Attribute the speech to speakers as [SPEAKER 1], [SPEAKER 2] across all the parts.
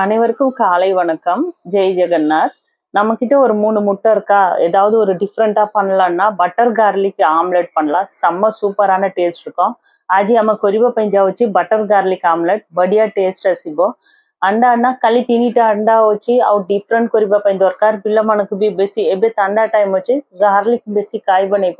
[SPEAKER 1] அனைவருக்கும் காலை வணக்கம். ஜெய் ஜெகநாத். நம்ம கிட்ட ஒரு மூணு முட்டை இருக்கா? ஏதாவது ஒரு டிஃப்ரெண்டா பண்ணலாம்னா பட்டர் கார்லிக் ஆம்லெட் பண்ணலாம். செம்ம சூப்பரான டேஸ்ட் இருக்கும். ஆஜி அம்மா கொரிவ பெஞ்சா வச்சு பட்டர் கார்லிக் ఆమ్లెట్ బడియా டேஸ்ட் రసిగో అండా అన్న కలి తినిట అండా వచ్చి అవు డిఫరెంట్ కొరిబా పైన దొరకారు పిల్ల మనకు బి బెసి ఎబె తండా టైం వచ్చి గార్లిక్ బెసి కాయ బనే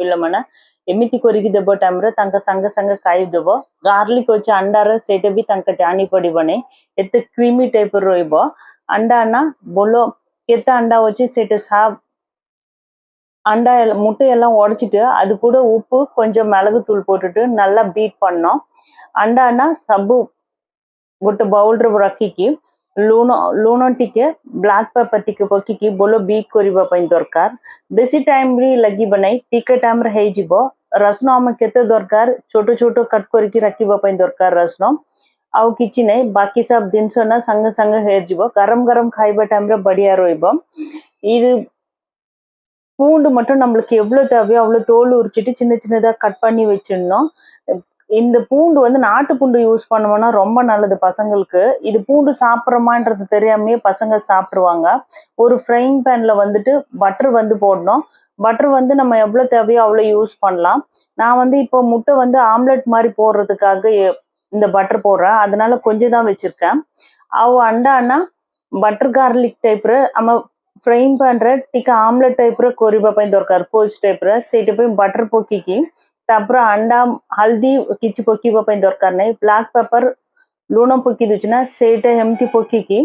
[SPEAKER 1] ଏମିତି କରିକି ଦେବ ଟାଇମ୍ରେ ତାଙ୍କ ସାଙ୍ଗେ ସାଙ୍ଗେ ଖାଇଦେବ ଗାର୍ଲିକ୍ ଅଛି ଅଣ୍ଡାରେ ସେଇଟା ବି ତାଙ୍କ ଜାଣିପାରିବ ନାହିଁ ଏତେ କ୍ରିମି ଟାଇପ୍ର ରହିବ ଅଣ୍ଡା ନା ବୋଲ କେତେ ଅଣ୍ଡା ଅଛି ସେଇଟା ସା அண்டா முட்டையெல்லாம் உடச்சிட்டு அது கூட உப்பு கொஞ்சம் மிளகுத்தூள் போட்டுட்டு நல்லா பீட் பண்ணோம் அண்டானா சப்பு ଗୋଟେ ବାଉଲରେ ରଖିକି ଲୁଣ ଲୁଣ ଟିକେ ବ୍ଲାକ୍ ପେପର୍ ଟିକେ ପକେଇକି ବୋଲ ବିଟ୍ କରିବା ପାଇଁ ଦରକାର ବେଶୀ ଟାଇମ୍ ବି ଲାଗିବ ନାହିଁ ଟିକେ ଟାଇମ୍ରେ ହେଇଯିବ ରସୁଣ ଆମେ କେତେ ଦରକାର ଛୋଟ ଛୋଟ କଟ୍ କରିକି ରଖିବା ପାଇଁ ଦରକାର ରସୁଣ ଆଉ କିଛି ନାହିଁ ବାକି ସବ ଜିନିଷ ନା ସାଙ୍ଗେ ସାଙ୍ଗେ ହେଇଯିବ ଗରମ ଗରମ ଖାଇବା ଟାଇମରେ ବଢିଆ ରହିବ இது பூண்டு மட்டும் நம்மளுக்கு எவ்வளவு தேவையோ அவ்வளவு தோல் உரிச்சிட்டு சின்ன சின்னதா கட் பண்ணி வச்சிடணும் இந்த பூண்டு வந்து நாட்டு பூண்டு யூஸ் பண்ணுவோம்னா ரொம்ப நல்லது பசங்களுக்கு. இது பூண்டு சாப்பிட்றோமான்றது தெரியாமையே பசங்க சாப்பிடுவாங்க. ஒரு ஃப்ரைங் பேனில் வந்துட்டு பட்டர் வந்து போடணும். பட்டர் வந்து நம்ம எவ்வளோ தேவையோ அவ்வளோ யூஸ் பண்ணலாம். நான் வந்து இப்போ முட்டை வந்து ஆம்லெட் மாதிரி போடுறதுக்காக இந்த பட்டர் போடுறேன். அதனால கொஞ்சம் தான் வச்சுருக்கேன். அவ அண்டானா பட்டர் கார்லிக் டைப்பில் நம்ம ஃப்ரைம் పండ్ర టిక ஆம்லெட் டைப்பில் ర కోరి బాపాయి దొరకారు పోజ్ టైప్ ర సేటిపై బటర్ ତାପରେ ଅଣ୍ଡା ହଳଦୀ କିଛି ପକେଇବା ପାଇଁ ଦରକାର ନାହିଁ ବ୍ଲାକ୍ ପେପର ଲୁଣ ପକେଇ ଦଉଛି ନା ସେଇଟା ଏମିତି ପକେଇକି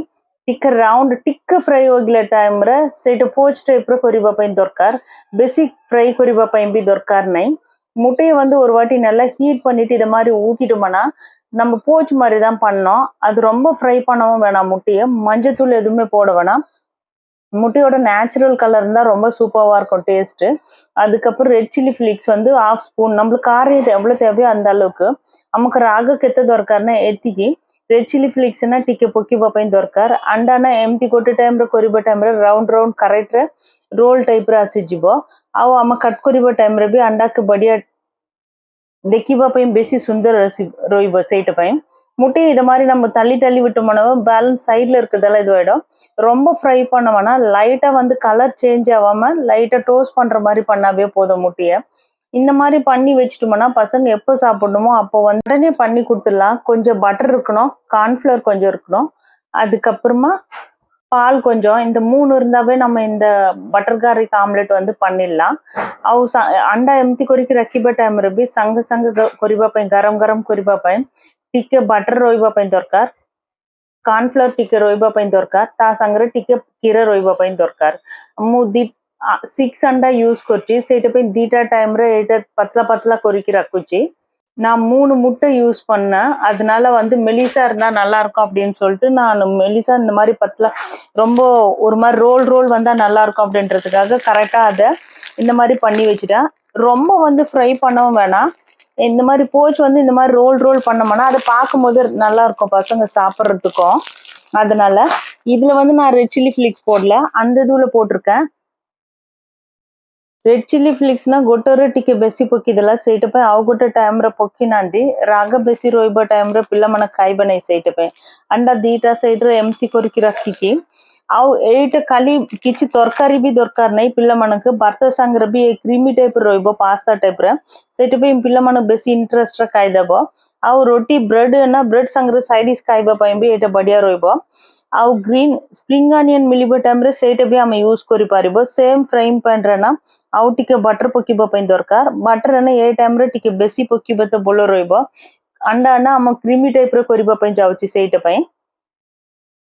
[SPEAKER 1] ଟିକେ ରାଉଣ୍ଡ ଟିକେ ଫ୍ରାଏ ହୋଇଗଲା ଟାଇମ୍ରେ ସେଇଟା ପୋଚ୍ ଟାଇପ୍ର କରିବା ପାଇଁ ଦରକାର ବେଶୀ ஃப்ரை କରିବା ପାଇଁ ବି ଦରକାର ନାହିଁ முட்டையை வந்து ஒரு வாட்டி நல்லா ஹீட் பண்ணிட்டு இதை மாதிரி ஊத்திட்டோம்னா நம்ம போச் மாதிரி தான் பண்ணோம் அது ரொம்ப ஃப்ரை பண்ணவும் வேணாம் முட்டையை மஞ்சத்தூள் எதுவுமே போட வேணாம் முட்டையோட நேச்சுரல் கலர் இருந்தால் ரொம்ப சூப்பராக இருக்கும் டேஸ்ட்டு அதுக்கப்புறம் ரெட் சில்லி ஃப்ளிக்ஸ் வந்து ஆஃப் ஸ்பூன் நம்மளுக்கு காரம் இது எவ்வளோ தேவையோ அந்த அளவுக்கு ଆମକୁ ରାଗ କେତେ ଦରକାର ନା ଏତିକି ରେଡ୍ ଚିଲି ଫ୍ଲିକ୍ସ ନା ଟିକେ ପକେଇବା ପାଇଁ ଦରକାର ଅଣ୍ଡା ନା ଏମିତି ଗୋଟେ ଟାଇମ୍ରେ କରିବା ଟାଇମ୍ରେ ରାଉଣ୍ଡ ରାଉଣ୍ଡ କରେକ୍ଟରେ ରୋଲ୍ ଟାଇପ୍ରେ ଆସିଯିବ ଆଉ ଆମେ କଟ୍ କରିବା ଟାଇମ୍ରେ ବି ଅଣ୍ଡାକୁ ବଢ଼ିଆ ଦେଖିବା ପାଇଁ ବେଶୀ ସୁନ୍ଦର ଆସି ରହିବ ସେଇଟା ପାଇଁ முட்டையை இது மாதிரி நம்ம தள்ளி தள்ளி விட்டோம்னா பேலன்ஸ் சைடில் இருக்கிறதெல்லாம் இதுவாகிடும் ரொம்ப ஃப்ரை பண்ண லைட்டாக வந்து கலர் சேஞ்ச் ஆகாமல் லைட்டாக டோஸ்ட் பண்ணுற மாதிரி பண்ணாவே போதும் முட்டையை. இந்த மாதிரி பண்ணி வச்சுட்டோம்னா பசங்க எப்போ சாப்பிடணுமோ அப்போ உடனே பண்ணி கொடுத்துடலாம். கொஞ்சம் பட்டர் இருக்கணும் கார்ன்ஃப்ளவர் கொஞ்சம் இருக்கணும். அதுக்கப்புறமா பால் கொஞ்சம் இந்த மூணு இருந்தாவே நம்ம இந்த பட்டர் கார்லிக் ஆம்லெட் வந்து பண்ணிடலாம். ಅವು ಅಂಡ ಎಂತಿ ಕೊರಿಕಿ ರಕ್ಕಿ ಬಟ್ಟ சங்க ಸಂಘ ಸಂಘ ಕೊರಿಬಾಪಾಯಿ கரம் ಗರಂ ಕೊರಿಬಾಪಾಯಿ டிக்க பட்டர் ରହିବା ପାଇଁ ଦରକାର କର୍ଣ୍ଣଫ୍ଲୋର୍ ଟିକେ ରହିବା ପାଇଁ ଦରକାର ତା ସାଙ୍ଗରେ கீரை କ୍ଷୀର ରହିବା ପାଇଁ ଦରକାର ମୁଁ ଦି ସିକ୍ସ ଅଣ୍ଡା ୟୁଜ୍ କରୁଛି ସେଇଟା ପାଇଁ ଦୁଇଟା டைம்ରେ ଏଇଟା ପତଲା ପତଲା நான் மூணு முட்டை யூஸ் பண்ணேன் அதனால வந்து மெலிசா இருந்தால் நல்லா இருக்கும் அப்படின்னு சொல்லிட்டு நான் மெலிசா இந்த மாதிரி பத்தில் ரொம்ப ஒரு மாதிரி ரோல் ரோல் வந்தால் நல்லா இருக்கும் அப்படின்றதுக்காக கரெக்டாக அதை இந்த மாதிரி பண்ணி வச்சுட்டேன் ரொம்ப வந்து ஃப்ரை பண்ணவும் வேணாம் இந்த மாதிரி போச்சு வந்து இந்த மாதிரி ரோல் ரோல் பண்ணோம்னா அதை பார்க்கும்போது நல்லா இருக்கும் பசங்க சாப்பிட்றதுக்கும். அதனால இதுல வந்து நான் ரெட் சில்லி ஃபிளிக்ஸ் போடல. அந்த இதுல போட்டிருக்கேன். రెడ్ చిల్లీ ఫ్లిక్స్ ನ గొట్టరొట్టికి బెసి పొక్కిదల సైటపై ఆవుగొట్ట టైమ్ ర పొక్కినాండి రాగ బెసి రోయిబ టైమ్ ర పిల్ల మన కాయి బనై సైటపై అండ దీట సైడ్ ర ఎంతి కొరికి రక్కికి ಅವು ಏಟ್ ಖಾಲಿ ಕಿಚಿ ತರಕಾರಿ ಬಿ ದೊರಕಾರ್ ನೈ ಪಿಲ್ಲ ಮನಕ್ ಭರ್ತ ಸಂಗ್ರ ಬಿ ಕ್ರೀಮಿ ಟೈಪ್ ರೋಯ್ಬ, ಪಾಸ್ತಾ ಟೈಪ್ ರ. ಸೈಟ್ ಬಿ ಪಿಲ್ಲ ಮನಕ್ ಬೆಸಿ ಇಂಟ್ರೆಸ್ಟ್ ರ ಕಾಯ್ದಬ. ಅವು ರೊಟ್ಟಿ ಬ್ರೆಡ್ನ ಬ್ರೆಡ್ ಸಂಗ್ರ ಸೈಡ್ ಇಸ್ ಕಾಯ್ಬ ಪೈ ಬಿ ಏಟ ಬಡಿಯ ರೋಯ್ಬ. ଆଉ ଗ୍ରୀନ୍ ସ୍ପ୍ରିଙ୍ଗ ଅନିୟନ ମିଳିବା ଟାଇମ୍ରେ ସେଇଟା ବି ଆମେ ୟୁଜ୍ କରିପାରିବ ସେମ୍ ଫ୍ରାଇଂ ପ୍ୟାନ୍ରେ ନା ଆଉ ଟିକେ ବଟର ପକେଇବା ପାଇଁ ଦରକାର ବଟର ନା ଏ ଟାଇମ୍ରେ ଟିକେ ବେଶୀ ପକେଇବା ତ ଭଲ ରହିବ ଅଣ୍ଡା ନା ଆମ କ୍ରିମି ଟାଇପ୍ର କରିବା ପାଇଁ ଯାଉଛି ସେଇଟା ପାଇଁ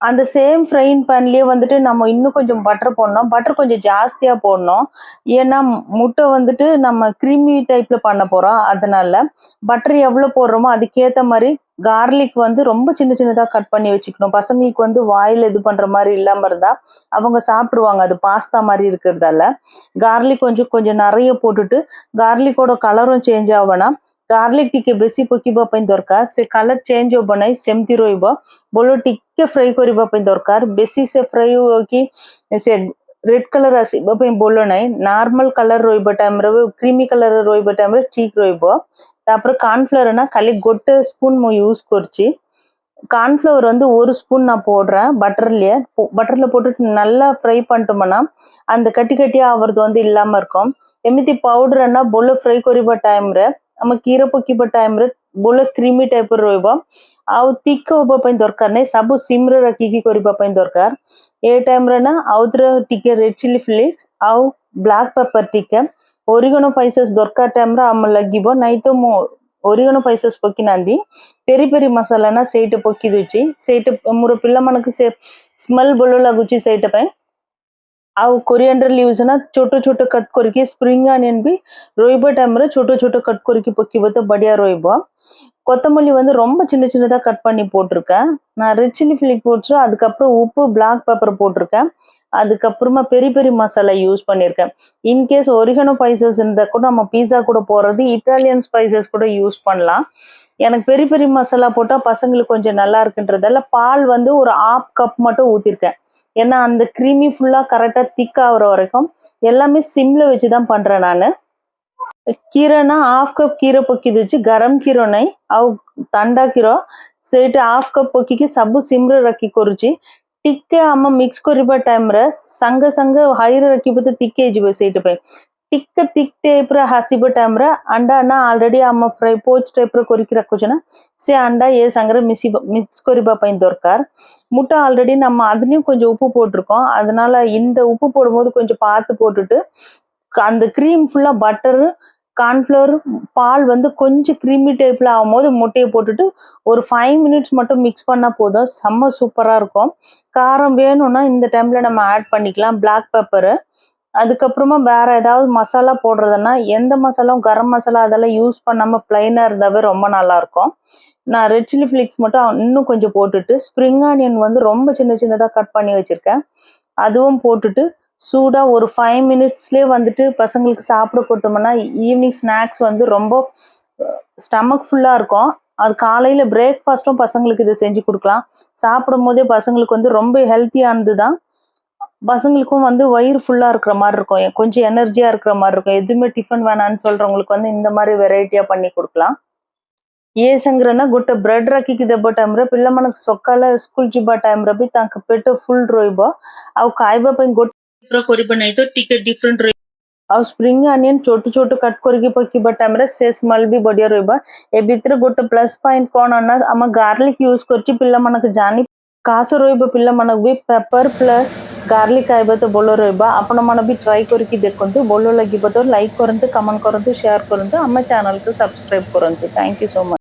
[SPEAKER 1] அந்த சேம் ஃப்ரைங் பேன்லயே வந்துட்டு நம்ம இன்னும் கொஞ்சம் பட்டர் போடணும் பட்டர் கொஞ்சம் ஜாஸ்தியா போடணும் ஏன்னா முட்டை வந்துட்டு நம்ம கிரீமி டைப்ல பண்ண போறோம் அதனால பட்டர் எவ்வளவு போடுறோமோ அதுக்கேத்த மாதிரி கார்லிக் வந்து ரொம்ப சின்ன சின்னதாக கட் பண்ணி வச்சுக்கணும். பசங்களுக்கு வந்து வாயில் இது பண்ணுற மாதிரி இல்லாமல் இருந்தால் அவங்க சாப்பிட்ருவாங்க அது பாஸ்தா மாதிரி இருக்கிறதால. கார்லிக் கொஞ்சம் கொஞ்சம் நிறைய போட்டுட்டு கார்லிக்கோட கலரும் சேஞ்ச் ஆகனா கார்லிக் టికి బెసి పొకిబా పైన దొరకార్ செ கலர் சேஞ்ச் బనాయి செம்தி రోయిబా பொலோ టిక్కే ஃப்ரை கொரி పైన దొరకార్ బెసి సే ఫ్రై హోకి ரெட் கலர் આસી બપેઈ બોલો નાଇଁ ನಾರ್ಮಲ್ ಕಲರ್ ರೋಯ್ಬ ಟೈಮ್ ರ ಕ್ರೀಮಿ ಕಲರ್ ರೋಯ್ಬ ಟೈಮ್ ರ அப்புறம் ರೋಯ್ಬ ತಾಪರ ಕಾರ್ನ್ ಫ್ಲವರ್ ನ ಖಾಲಿ ಗೊಟ್ಟ ಸ್ಪೂನ್ வந்து ஒரு ஸ்பூன் நான் போடுறேன் பட்டர்லயே பட்டர்ல போட்டுட்டு நல்லா ஃப்ரை பண்ணிட்டோம்னா அந்த கட்டி கட்டியா ஆவறது வந்து இல்லாமல் இருக்கும். எமித்தி பவுடர்னா பொல்லு ஃப்ரை கொரிப டைம் ଆମେ କ୍ଷୀର ପକେଇବା ଟାଇମରେ ବୋଲ କ୍ରିମି ଟାଇପର ରହିବ ଆଉ ତିକ ହବା ପାଇଁ ଦରକାର ନାହିଁ ସବୁ ସିମରେ ରଖିକି କରିବା ପାଇଁ ଦରକାର ଏ ଟାଇମରେ ନା ଆଉଥରେ ଟିକେ ରେଡ୍ ଚିଲି ଫ୍ଲେକ୍ସ ଆଉ ବ୍ଲାକ୍ ପେପର ଟିକେ ଓରିଗଣ ସ୍ପାଇସେସ୍ ଦରକାର ଟାଇମରେ ଆମ ଲାଗିବ ନାଇଁ ତ ମୁଁ ଓରିଗଣ ସ୍ପାଇସେସ୍ ପକେଇନାହାନ୍ତି ପେରି ପେରି ମସଲା ନା ସେଇଟା ପକେଇ ଦଉଛି ସେଇଟା ମୋର ପିଲାମାନଙ୍କୁ ସେ ସ୍ମେଲ୍ ଭଲ ଲାଗୁଛି ସେଇଟା ପାଇଁ ಅವು ಕೊರಿಯಂಡರ್ ಲೀವ್ಸ್ ನ ಚೋಟು ಚೋಟು ಕಟ್ ಕೊರ್ಕಿ ಸ್ಪ್ರಿಂಗ್ ಆನಿಯನ್ ಬಿ ರೋಯ್ಬ ಟೈಮ್ ರ ಚೋಟು ಚೋಟು ಕಟ್ ಕೊರ್ಕಿ ಪೊಕ್ಕಿ ಬತ್ತ ಬಡಿಯ ರೋಯ್ಬ கொத்தமல்லி வந்து ரொம்ப சின்ன சின்னதாக கட் பண்ணி போட்டிருக்கேன். நான் ரெட் சில்லி ஃபிளிக் போட்டு அதுக்கப்புறம் உப்பு பிளாக் பெப்பர் போட்டிருக்கேன். அதுக்கப்புறமா பெரிய பெரிய மசாலா யூஸ் பண்ணியிருக்கேன். இன்கேஸ் ஒரிகனோ ஸ்பைசஸ் இருந்தால் கூட நம்ம பீஸா கூட போடுறது இட்டாலியன் ஸ்பைசஸ் கூட யூஸ் பண்ணலாம். எனக்கு பெரிய பெரிய மசாலா போட்டால் பசங்களுக்கு கொஞ்சம் நல்லா இருக்குன்றதால பால் வந்து ஒரு ஆஃப் கப் மட்டும் ஊற்றிருக்கேன் ஏன்னா அந்த க்ரீமி ஃபுல்லாக கரெக்டாக திக் ஆகுற வரைக்கும் எல்லாமே சிம்மில் வச்சு தான் பண்ணுறேன் நான். కీరన హాఫ్ కప్ కీర పొక్కిదిచ్చి గరం కీరనై అవు తండా కీర సేటి ಹಾಫ್ ಕಪ್ పొక్కికి సబ్బు సిమ్ర రక్కి కొరుచి టిక్కే అమ్మ మిక్స్ కొరిబ టైమ్ ర సంగ సంగ హైర రక్కిపోతే తిక్కే జిబ సేటి పై టిక్క తిక్ టైప్ ర హసిబ టైమ్ ర అండా అన్న ఆల్రెడీ అమ్మ ఫ్రై పోచ్ టైప్ ర కొరికి రక్కొచ్చన సే అండా ఏ సంగర మిసి மிக்ஸ் கொரிபா பையன் దొరకాர் முட்டை ஆல்ரெடி நம்ம அதுலேயும் கொஞ்சம் உப்பு போட்டிருக்கோம் அதனால இந்த உப்பு போடும்போது கொஞ்சம் பார்த்து போட்டுட்டு அந்த க்ரீம் ஃபுல்லாக பட்டர் கார்ன்ஃப்ளவர் பால் வந்து கொஞ்சம் க்ரீமி டைப்பில் ஆகும்போது முட்டையை போட்டுட்டு ஒரு ஃபைவ் மினிட்ஸ் மட்டும் மிக்ஸ் பண்ணால் போதும். செம்ம சூப்பராக இருக்கும். காரம் வேணும்னா இந்த டைமில் நம்ம ஆட் பண்ணிக்கலாம். பிளாக் பெப்பரு அதுக்கப்புறமா வேற ஏதாவது மசாலா போடுறதுன்னா எந்த மசாலாவும் கரம் மசாலா அதெல்லாம் யூஸ் பண்ணாமல் பிளைனாக இருந்தாவே ரொம்ப நல்லாயிருக்கும் நான் ரெட் சில்லி ஃப்ளிக்ஸ் மட்டும் இன்னும் கொஞ்சம் போட்டுட்டு ஸ்ப்ரிங் ஆனியன் வந்து ரொம்ப சின்ன சின்னதாக கட் பண்ணி வச்சுருக்கேன். அதுவும் போட்டுட்டு சூடாக ஒரு ஃபைவ் மினிட்ஸ்லேயே வந்துட்டு பசங்களுக்கு சாப்பிட கொடுத்தோம்னா ஈவினிங் ஸ்நாக்ஸ் வந்து ரொம்ப ஸ்டமக் ஃபுல்லாக இருக்கும். அது காலையில் பிரேக்ஃபாஸ்ட்டும் பசங்களுக்கு இதை செஞ்சு கொடுக்கலாம். சாப்பிடும் போதே பசங்களுக்கு வந்து ரொம்ப ஹெல்த்தியானது தான் பசங்களுக்கும் வந்து வயிறு ஃபுல்லாக இருக்கிற மாதிரி இருக்கும். கொஞ்சம் எனர்ஜியாக இருக்கிற மாதிரி இருக்கும். எதுவுமே டிஃபன் வேணான்னு சொல்கிறவங்களுக்கு வந்து இந்த மாதிரி வெரைட்டியாக பண்ணி கொடுக்கலாம். ஏசங்கிறனா సంగ్రహణ గుట్ట బ్రెడ్ రకికి దెబ్బ టైంలో పిల్ల మనకు సొక్కాల స్కూల్ జిబ్బా టైంలో బి తనకు పెట్టు ఫుల్ రోయిబో అవి కాయబాపై గొట్ట ପାଇଁ ଗୋଟେ କରିବା ନାହିଁ ତ ଟିକେ ଡିଫରେଣ୍ଟ ରହିବ ଆଉ ସ୍ପ୍ରିଙ୍ଗ ଅନିୟନ ଛୋଟ ଛୋଟ କଟ୍ କରିକି ପକେଇବା ଟାଇମ୍ରେ ସେ ସ୍ମେଲ୍ ବି ବଢିଆ ରହିବ ଏ ଭିତରେ ଗୋଟେ ପ୍ଲସ୍ ପଏଣ୍ଟ କ'ଣ ନା ଆମ ଗାର୍ଲିକ ୟୁଜ୍ କରୁଛି ପିଲାମାନଙ୍କୁ ଜାଣି କାଶ ରହିବ ପିଲାମାନଙ୍କୁ ବି ପେପର ପ୍ଲସ୍ ଗାର୍ଲିକ ଖାଇବା ତ ଭଲ ରହିବ ଆପଣମାନେ ବି ଟ୍ରାଏ କରିକି ଦେଖନ୍ତୁ ଭଲ ଲାଗିବ ତ ଲାଇକ୍ କରନ୍ତୁ କମେଣ୍ଟ କରନ୍ତୁ ସେୟାର କରନ୍ତୁ ଆମ ଚ୍ୟାନେଲକୁ ସବସ୍କ୍ରାଇବ କରନ୍ତୁ ଥ୍ୟାଙ୍କ ୟୁ ସୋ ମଚ୍